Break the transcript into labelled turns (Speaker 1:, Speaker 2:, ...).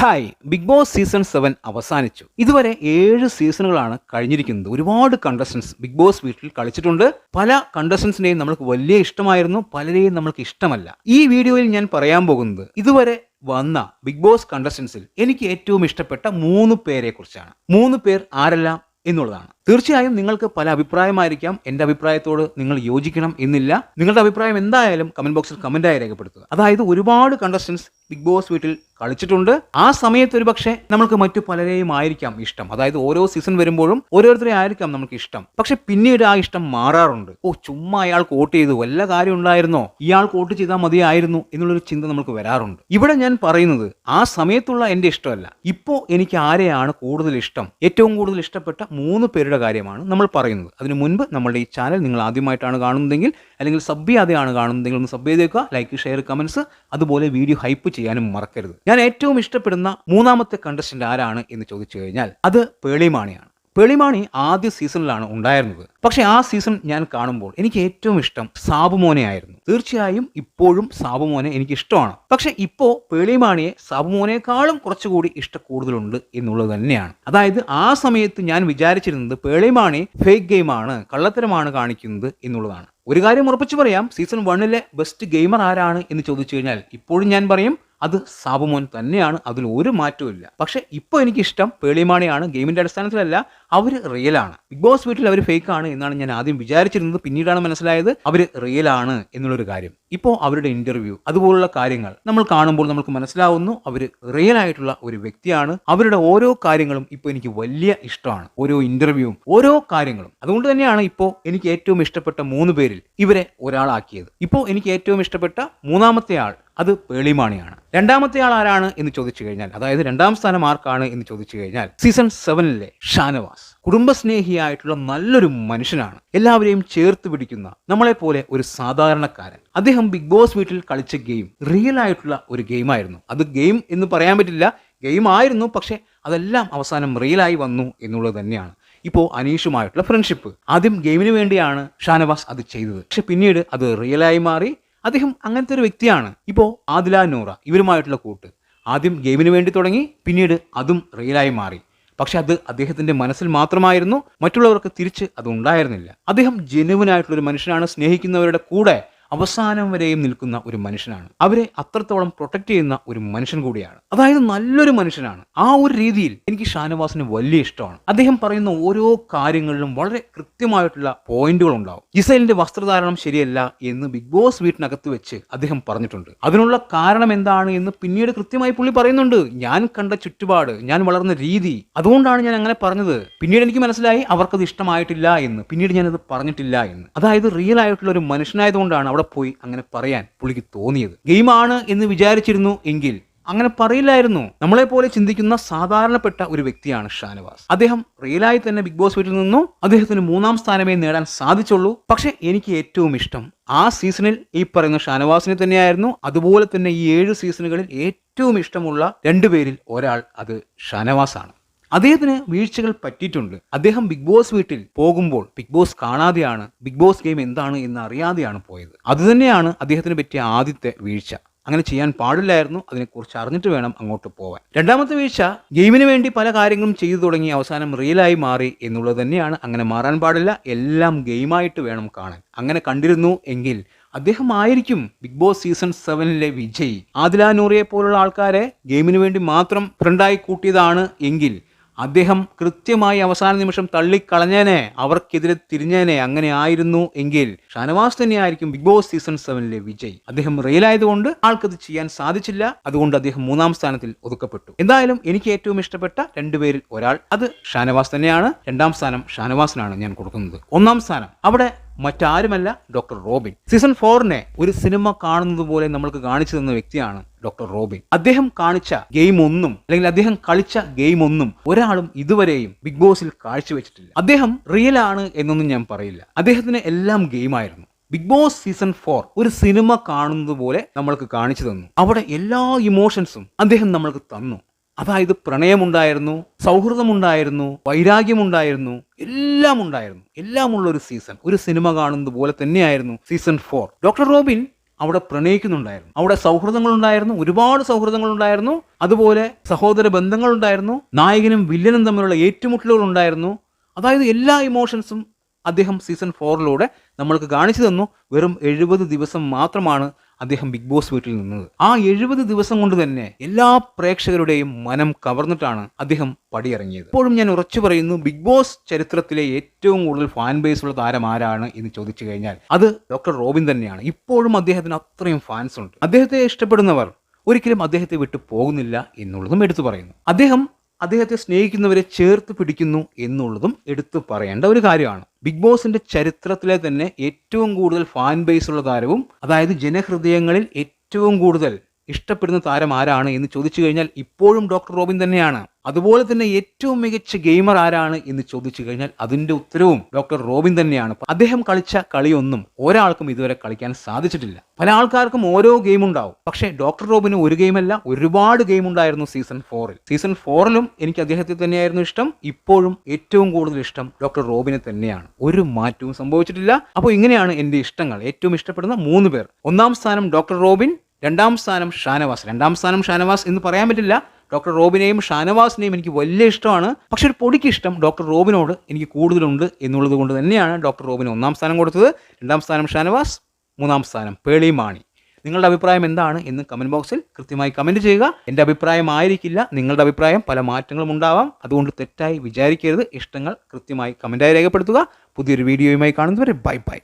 Speaker 1: Hi Bigg Boss season seven അവസാനിച്ചു. ഇതുവരെ ഏഴ് സീസണുകളാണ് കഴിഞ്ഞിരിക്കുന്നത്. ഒരുപാട് കണ്ടസ്റ്റൻസ് ബിഗ് ബോസ് വീട്ടിൽ കളിച്ചിട്ടുണ്ട്. പല കണ്ടസ്റ്റൻസിനെയും നമ്മൾക്ക് വലിയ ഇഷ്ടമായിരുന്നു പലരെയും നമ്മൾക്ക് ഇഷ്ടമല്ല. ഈ വീഡിയോയിൽ ഞാൻ പറയാൻ പോകുന്നത് ഇതുവരെ വന്ന ബിഗ് ബോസ് കണ്ടസ്റ്റൻസിൽ എനിക്ക് ഏറ്റവും ഇഷ്ടപ്പെട്ട മൂന്ന് പേരെ കുറിച്ചാണ്. മൂന്ന് പേർ ആരെല്ലാം എന്നുള്ളതാണ്. തീർച്ചയായും നിങ്ങൾക്ക് പല അഭിപ്രായമായിരിക്കാം. എന്റെ അഭിപ്രായത്തോട് നിങ്ങൾ യോജിക്കണം എന്നില്ല. നിങ്ങളുടെ അഭിപ്രായം എന്തായാലും കമന്റ് ബോക്സിൽ കമന്റായി രേഖപ്പെടുത്തുക. അതായത് ഒരുപാട് കണ്ടസ്റ്റൻസ് ബിഗ് ബോസ് വീട്ടിൽ കളിച്ചിട്ടുണ്ട്. ആ സമയത്ത് ഒരു പക്ഷേ നമ്മൾക്ക് മറ്റു പലരെയും ആയിരിക്കാം ഇഷ്ടം. അതായത് ഓരോ സീസൺ വരുമ്പോഴും ഓരോരുത്തരെ ആയിരിക്കാം നമുക്ക് ഇഷ്ടം. പക്ഷെ പിന്നീട് ആ ഇഷ്ടം മാറാറുണ്ട്. ഓ ചുമ്മാ അയാൾ വോട്ട് ചെയ്തു. വല്ല കാര്യം ഉണ്ടായിരുന്നോ? ഇയാൾ വോട്ട് ചെയ്താൽ മതിയായിരുന്നു എന്നുള്ളൊരു ചിന്ത നമുക്ക് വരാറുണ്ട്. ഇവിടെ ഞാൻ പറയുന്നത് ആ സമയത്തുള്ള എന്റെ ഇഷ്ടമല്ല. ഇപ്പോ എനിക്ക് ആരെയാണ് കൂടുതൽ ഇഷ്ടം? ഏറ്റവും കൂടുതൽ ഇഷ്ടപ്പെട്ട മൂന്ന് പേരുടെ കാര്യമാണ് നമ്മൾ പറയുന്നത്. അതിനു മുൻപ് നമ്മുടെ ഈ ചാനൽ നിങ്ങൾ ആദ്യമായിട്ടാണ് കാണുന്നതെങ്കിൽ അല്ലെങ്കിൽ സബ് ചെയ്യാതെയാണ് കാണുന്നതെങ്കിൽ ഒന്ന് സബ് ചെയ്തേക്കുക. Like share comments. അതുപോലെ വീഡിയോ ഹൈപ്പ് ചെയ്യാനും മറക്കരുത്. ഞാൻ ഏറ്റവും ഇഷ്ടപ്പെടുന്ന മൂന്നാമത്തെ കണ്ടസ്റ്റന്റ് ആരാണ് എന്ന് ചോദിച്ചു കഴിഞ്ഞാൽ അത് പേളിമാണിയാണ് പേളിമാണി ആദ്യ സീസണിലാണ് ഉണ്ടായിരുന്നത്. പക്ഷെ ആ സീസൺ ഞാൻ കാണുമ്പോൾ എനിക്ക് ഏറ്റവും ഇഷ്ടം സാബുമോനെ ആയിരുന്നു. തീർച്ചയായും ഇപ്പോഴും സാബുമോനെ എനിക്ക് ഇഷ്ടമാണ്. പക്ഷെ ഇപ്പോ പേളിമാണിയെ സാബുമോനേക്കാളും കുറച്ചുകൂടി ഇഷ്ട കൂടുതലുണ്ട് എന്നുള്ളത് തന്നെയാണ്. അതായത് ആ സമയത്ത് ഞാൻ വിചാരിച്ചിരുന്നത് പേളിമാണി ഫേക്ക് ഗെയിമാണ് കള്ളത്തരമാണ് കാണിക്കുന്നത് എന്നുള്ളതാണ്. ഒരു കാര്യം ഉറപ്പിച്ചു പറയാം സീസൺ വണ്ണിലെ ബെസ്റ്റ് ഗെയിമർ ആരാണ് എന്ന് ചോദിച്ചു കഴിഞ്ഞാൽ ഇപ്പോഴും ഞാൻ പറയും അത് സാബുമോൻ തന്നെയാണ് അതിൽ ഒരു മാറ്റവും പക്ഷെ ഇപ്പോൾ എനിക്കിഷ്ടം പേളിമാണിയാണ് ഗെയിമിന്റെ അടിസ്ഥാനത്തിലല്ല അവർ റിയലാണ് ബിഗ് ബോസ് വീട്ടിൽ അവർ ഫേക്ക് ആണ് എന്നാണ് ഞാൻ ആദ്യം വിചാരിച്ചിരുന്നത് പിന്നീടാണ് മനസ്സിലായത് അവർ റിയലാണ് എന്നുള്ളൊരു കാര്യം. ഇപ്പോൾ അവരുടെ ഇന്റർവ്യൂ അതുപോലുള്ള കാര്യങ്ങൾ നമ്മൾ കാണുമ്പോൾ നമുക്ക് മനസ്സിലാവുന്നു അവർ റിയൽ ആയിട്ടുള്ള ഒരു വ്യക്തിയാണ്. അവരുടെ ഓരോ കാര്യങ്ങളും ഇപ്പോൾ എനിക്ക് വലിയ ഇഷ്ടമാണ്. ഓരോ ഇന്റർവ്യൂവും ഓരോ കാര്യങ്ങളും. അതുകൊണ്ട് തന്നെയാണ് ഇപ്പോൾ എനിക്ക് ഏറ്റവും ഇഷ്ടപ്പെട്ട മൂന്ന് പേരിൽ ഇവരെ ഒരാളാക്കിയത്. ഇപ്പോൾ എനിക്ക് ഏറ്റവും ഇഷ്ടപ്പെട്ട മൂന്നാമത്തെ ആൾ അത് പേളിമാണിയാണ്. രണ്ടാമത്തെ ആൾ ആരാണ് എന്ന് ചോദിച്ചു കഴിഞ്ഞാൽ അതായത് രണ്ടാം സ്ഥാനം ആർക്കാണ് എന്ന് ചോദിച്ചു കഴിഞ്ഞാൽ സീസൺ സെവനിലെ ഷാനവാസ്. കുടുംബസ്നേഹിയായിട്ടുള്ള നല്ലൊരു മനുഷ്യനാണ്. എല്ലാവരെയും ചേർത്ത് പിടിക്കുന്ന നമ്മളെ പോലെ ഒരു സാധാരണക്കാരൻ. അദ്ദേഹം ബിഗ് ബോസ് വീട്ടിൽ കളിച്ച ഗെയിം റിയൽ ആയിട്ടുള്ള ഒരു ഗെയിം ആയിരുന്നു. അത് ഗെയിം എന്ന് പറയാൻ പറ്റില്ല. ഗെയിം ആയിരുന്നു പക്ഷെ അതെല്ലാം അവസാനം റിയലായി വന്നു എന്നുള്ളത് തന്നെയാണ്. ഇപ്പോൾ അനീഷുമായിട്ടുള്ള ഫ്രണ്ട്ഷിപ്പ് ആദ്യം ഗെയിമിന് വേണ്ടിയാണ് ഷാനവാസ് അത് ചെയ്തത്. പക്ഷെ പിന്നീട് അത് റിയലായി മാറി. അദ്ദേഹം അങ്ങനത്തെ ഒരു വ്യക്തിയാണ്. ഇപ്പോൾ ആദില നൂറ ഇവരുമായിട്ടുള്ള കൂട്ട്. ആദ്യം ഗെയിമിന് വേണ്ടി തുടങ്ങി പിന്നീട് അതും റിയലായി മാറി. പക്ഷെ അത് അദ്ദേഹത്തിന്റെ മനസ്സിൽ മാത്രമായിരുന്നു മറ്റുള്ളവർക്ക് തിരിച്ച് അത് ഉണ്ടായിരുന്നില്ല. അദ്ദേഹം ജനുവനായിട്ടുള്ള ഒരു മനുഷ്യനാണ് സ്നേഹിക്കുന്നവരുടെ കൂടെ അവസാനം വരെയും നിൽക്കുന്ന ഒരു മനുഷ്യനാണ്. അവരെ അത്രത്തോളം പ്രൊട്ടക്ട് ചെയ്യുന്ന ഒരു മനുഷ്യൻ കൂടിയാണ്. അതായത് നല്ലൊരു മനുഷ്യനാണ്. ആ ഒരു രീതിയിൽ എനിക്ക് ഷാനവാസിന് വലിയ ഇഷ്ടമാണ്. അദ്ദേഹം പറയുന്ന ഓരോ കാര്യങ്ങളിലും വളരെ കൃത്യമായിട്ടുള്ള പോയിന്റുകൾ ഉണ്ടാവും ഇസൈലിന്റെ വസ്ത്രധാരണം ശരിയല്ല എന്ന് ബിഗ് ബോസ് വീട്ടിനകത്ത് വെച്ച് അദ്ദേഹം പറഞ്ഞിട്ടുണ്ട്. അതിനുള്ള കാരണം എന്താണ് എന്ന് പിന്നീട് കൃത്യമായി പുള്ളി പറയുന്നുണ്ട്. ഞാൻ കണ്ട ചുറ്റുപാട് ഞാൻ വളർന്ന രീതി അതുകൊണ്ടാണ് ഞാൻ അങ്ങനെ പറഞ്ഞത്. പിന്നീട് എനിക്ക് മനസ്സിലായി അവർക്കത് ഇഷ്ടമായിട്ടില്ല എന്ന്. പിന്നീട് ഞാനത് പറഞ്ഞിട്ടില്ല എന്ന്. അതായത് റിയൽ ആയിട്ടുള്ള ഒരു മനുഷ്യനായതുകൊണ്ടാണ് അവിടെ പോയി അങ്ങനെ പറയാൻ പുള്ളിക്ക് തോന്നിയത്. ഗെയിമാണ് എന്ന് വിചാരിച്ചിരുന്നു എങ്കിൽ അങ്ങനെ പറയില്ലായിരുന്നു. നമ്മളെ പോലെ ചിന്തിക്കുന്ന സാധാരണപ്പെട്ട ഒരു വ്യക്തിയാണ് ഷാനവാസ്. അദ്ദേഹം റിയലായി തന്നെ ബിഗ് ബോസ് വീട്ടിൽ നിന്നു. അദ്ദേഹത്തിന് മൂന്നാം സ്ഥാനമേ നേടാൻ സാധിച്ചുള്ളൂ. പക്ഷെ എനിക്ക് ഏറ്റവും ഇഷ്ടം ആ സീസണിൽ ഈ പറയുന്ന ഷാനവാസിനെ തന്നെയായിരുന്നു. അതുപോലെ തന്നെ ഈ ഏഴ് സീസണുകളിൽ ഏറ്റവും ഇഷ്ടമുള്ള രണ്ടുപേരിൽ ഒരാൾ അത് ഷാനവാസാണ്. അദ്ദേഹത്തിന് വീഴ്ചകൾ പറ്റിയിട്ടുണ്ട്. അദ്ദേഹം ബിഗ് ബോസ് വീട്ടിൽ പോകുമ്പോൾ ബിഗ് ബോസ് കാണാതെയാണ് ബിഗ് ബോസ് ഗെയിം എന്താണ് എന്ന് അറിയാതെയാണ് പോയത്. അതുതന്നെയാണ് അദ്ദേഹത്തിന് പറ്റിയ ആദ്യത്തെ വീഴ്ച. അങ്ങനെ ചെയ്യാൻ പാടില്ലായിരുന്നു. അതിനെക്കുറിച്ച് അറിഞ്ഞിട്ട് വേണം അങ്ങോട്ട് പോവാൻ. രണ്ടാമത്തെ വീഴ്ച ഗെയിമിന് വേണ്ടി പല കാര്യങ്ങളും ചെയ്തു തുടങ്ങി അവസാനം റിയലായി മാറി എന്നുള്ളത് തന്നെയാണ്. അങ്ങനെ മാറാൻ പാടില്ല. എല്ലാം ഗെയിമായിട്ട് വേണം കാണാൻ. അങ്ങനെ കണ്ടിരുന്നു എങ്കിൽ അദ്ദേഹം ആയിരിക്കും ബിഗ് ബോസ് സീസൺ സെവനിലെ വിജയി. ആദില നൂറിയെ പോലുള്ള ആൾക്കാരെ ഗെയിമിന് വേണ്ടി മാത്രം ഫ്രണ്ടായി കൂട്ടിയതാണ് എങ്കിൽ അദ്ദേഹം കൃത്യമായി അവസാന നിമിഷം തള്ളിക്കളഞ്ഞേനെ അവർക്കെതിരെ തിരിഞ്ഞേനെ അങ്ങനെ ആയിരുന്നു എങ്കിൽ ഷാനവാസ് തന്നെയായിരിക്കും ബിഗ് ബോസ് സീസൺ സെവനിലെ വിജയ്. അദ്ദേഹം റെയിലായതുകൊണ്ട് ആൾക്കത് ചെയ്യാൻ സാധിച്ചില്ല. അതുകൊണ്ട് അദ്ദേഹം മൂന്നാം സ്ഥാനത്തിൽ ഒതുക്കപ്പെട്ടു. എന്തായാലും എനിക്ക് ഏറ്റവും ഇഷ്ടപ്പെട്ട രണ്ടുപേരിൽ ഒരാൾ അത് ഷാനവാസ് തന്നെയാണ്. രണ്ടാം സ്ഥാനം ഷാനവാസിനാണ് ഞാൻ കൊടുക്കുന്നത്. ഒന്നാം സ്ഥാനം. അവിടെ മറ്റാരുമല്ല ഡോക്ടർ റോബിൻ. സീസൺ ഫോറിനെ ഒരു സിനിമ കാണുന്നത് പോലെ നമ്മൾക്ക് കാണിച്ചു തന്ന വ്യക്തിയാണ് ഡോക്ടർ റോബിൻ. അദ്ദേഹം കാണിച്ച ഗെയിം ഒന്നും അല്ലെങ്കിൽ അദ്ദേഹം കളിച്ച ഗെയിം ഒന്നും ഒരാളും ഇതുവരെയും ബിഗ് ബോസിൽ കാഴ്ചവെച്ചിട്ടില്ല. അദ്ദേഹം റിയൽ ആണ് എന്നൊന്നും ഞാൻ പറയില്ല. അദ്ദേഹത്തിന് എല്ലാം ഗെയിമായിരുന്നു ബിഗ് ബോസ് സീസൺ ഫോർ ഒരു സിനിമ കാണുന്നത് പോലെ നമ്മൾക്ക് കാണിച്ചു തന്നു. അവിടെ എല്ലാ ഇമോഷൻസും അദ്ദേഹം നമ്മൾക്ക് തന്നു. അതായത് പ്രണയമുണ്ടായിരുന്നു സൗഹൃദമുണ്ടായിരുന്നു വൈരാഗ്യമുണ്ടായിരുന്നു എല്ലാം ഉണ്ടായിരുന്നു എല്ലാം ഉള്ള ഒരു സീസൺ. ഒരു സിനിമ കാണുന്നത് പോലെ തന്നെയായിരുന്നു സീസൺ ഫോർ. ഡോക്ടർ റോബിൻ അവിടെ പ്രണയിക്കുന്നുണ്ടായിരുന്നു. അവിടെ സൗഹൃദങ്ങളുണ്ടായിരുന്നു ഒരുപാട് സൗഹൃദങ്ങളുണ്ടായിരുന്നു. അതുപോലെ സഹോദര ബന്ധങ്ങളുണ്ടായിരുന്നു. നായകനും വില്ലനും തമ്മിലുള്ള ഏറ്റുമുട്ടലുകൾ ഉണ്ടായിരുന്നു അതായത് എല്ലാ ഇമോഷൻസും അദ്ദേഹം സീസൺ ഫോറിലൂടെ നമ്മൾക്ക് കാണിച്ചു തന്നു. വെറും എഴുപത് ദിവസം മാത്രമാണ് അദ്ദേഹം ബിഗ് ബോസ് വീട്ടിൽ നിന്നത്. ആ എഴുപത് ദിവസം കൊണ്ട് തന്നെ എല്ലാ പ്രേക്ഷകരുടെയും മനം കവർന്നിട്ടാണ് അദ്ദേഹം പടിയിറങ്ങിയത്. ഇപ്പോഴും ഞാൻ ഉറച്ചു പറയുന്നു ബിഗ് ബോസ് ചരിത്രത്തിലെ ഏറ്റവും കൂടുതൽ ഫാൻ ബേസ് ഉള്ള താരം ആരാണ് എന്ന് ചോദിച്ചു കഴിഞ്ഞാൽ അത് ഡോക്ടർ റോബിൻ തന്നെയാണ്. ഇപ്പോഴും അദ്ദേഹത്തിന് അത്രയും ഫാൻസ് ഉണ്ട്. അദ്ദേഹത്തെ ഇഷ്ടപ്പെടുന്നവർ ഒരിക്കലും അദ്ദേഹത്തെ വിട്ടു പോകുന്നില്ല എന്നുള്ളതും എടുത്തു പറയുന്നു. അദ്ദേഹം അദ്ദേഹത്തെ സ്നേഹിക്കുന്നവരെ ചേർത്ത് പിടിക്കുന്നു എന്നുള്ളതും എടുത്തു പറയേണ്ട ഒരു കാര്യമാണ്. ബിഗ് ബോസിന്റെ ചരിത്രത്തിലെ തന്നെ ഏറ്റവും കൂടുതൽ ഫാൻ ബേസ് ഉള്ള താരവും അതായത് ജനഹൃദയങ്ങളിൽ ഏറ്റവും കൂടുതൽ ഇഷ്ടപ്പെടുന്ന താരം ആരാണ് എന്ന് ചോദിച്ചു കഴിഞ്ഞാൽ ഇപ്പോഴും ഡോക്ടർ റോബിൻ തന്നെയാണ്. അതുപോലെ തന്നെ ഏറ്റവും മികച്ച ഗെയിമർ ആരാണ് എന്ന് ചോദിച്ചു കഴിഞ്ഞാൽ അതിന്റെ ഉത്തരവും ഡോക്ടർ റോബിൻ തന്നെയാണ്. അദ്ദേഹം കളിച്ച കളിയൊന്നും ഒരാൾക്കും ഇതുവരെ കളിക്കാൻ സാധിച്ചിട്ടില്ല. പല ആൾക്കാർക്കും ഓരോ ഗെയിം ഉണ്ടാവും. പക്ഷേ ഡോക്ടർ റോബിന് ഒരു ഗെയിമല്ല ഒരുപാട് ഗെയിം ഉണ്ടായിരുന്നു സീസൺ ഫോറിൽ. സീസൺ ഫോറിലും എനിക്ക് അദ്ദേഹത്തെ തന്നെയായിരുന്നു ഇഷ്ടം. ഇപ്പോഴും ഏറ്റവും കൂടുതൽ ഇഷ്ടം ഡോക്ടർ റോബിനെ തന്നെയാണ്. ഒരു മാറ്റവും സംഭവിച്ചിട്ടില്ല. അപ്പോൾ ഇങ്ങനെയാണ് എന്റെ ഇഷ്ടങ്ങൾ. ഏറ്റവും ഇഷ്ടപ്പെടുന്ന മൂന്ന് പേർ. ഒന്നാം സ്ഥാനം ഡോക്ടർ റോബിൻ രണ്ടാം സ്ഥാനം ഷാനവാസ്. രണ്ടാം സ്ഥാനം ഷാനവാസ് എന്ന് പറയാൻ പറ്റില്ല. ഡോക്ടർ റോബിനെയും ഷാനവാസിനെയും എനിക്ക് വലിയ ഇഷ്ടമാണ്. പക്ഷെ ഒരു പൊടിക്ക് ഇഷ്ടം ഡോക്ടർ റോബിനോട് എനിക്ക് കൂടുതലുണ്ട് എന്നുള്ളത് കൊണ്ട് തന്നെയാണ് ഡോക്ടർ റോബിന് ഒന്നാം സ്ഥാനം കൊടുത്തത്. രണ്ടാം സ്ഥാനം ഷാനവാസ് മൂന്നാം സ്ഥാനം പേളി മാണി. നിങ്ങളുടെ അഭിപ്രായം എന്താണ് എന്ന് കമന്റ് ബോക്സിൽ കൃത്യമായി കമന്റ് ചെയ്യുക. എന്റെ അഭിപ്രായം ആയിരിക്കില്ല നിങ്ങളുടെ അഭിപ്രായം പല മാറ്റങ്ങളും ഉണ്ടാവാം. അതുകൊണ്ട് തെറ്റായി വിചാരിക്കരുത്. ഇഷ്ടങ്ങൾ കൃത്യമായി കമന്റായി രേഖപ്പെടുത്തുക. പുതിയൊരു വീഡിയോയുമായി കാണുന്നവരെ ബൈ ബൈ.